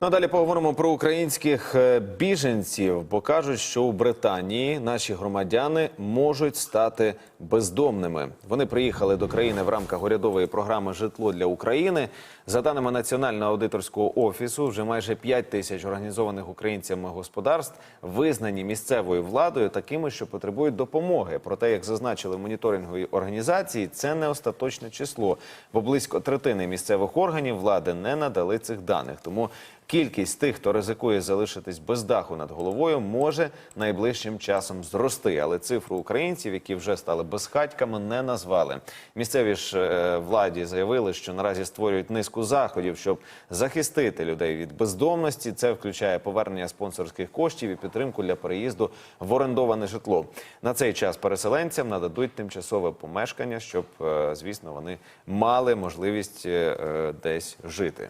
Ну, а далі поговоримо про українських е, біженців, бо кажуть, що у Британії наші громадяни можуть стати бездомними. Вони приїхали до країни в рамках урядової програми Житло для України. За даними Національного аудиторського офісу, вже майже 5 тисяч організованих українцями господарств визнані місцевою владою такими, що потребують допомоги. Проте, як зазначили в моніторинговій організації, це не остаточне число, бо близько третини місцевих органів влади не надали цих даних. Тому Кількість тих, хто ризикує залишитись без даху над головою, може найближчим часом зрости. Але цифру українців, які вже стали безхатьками, не назвали. Місцеві ж е, владі заявили, що наразі створюють низку заходів, щоб захистити людей від бездомності. Це включає повернення спонсорських коштів і підтримку для переїзду в орендоване житло. На цей час переселенцям нададуть тимчасове помешкання, щоб, е, звісно, вони мали можливість е, десь жити.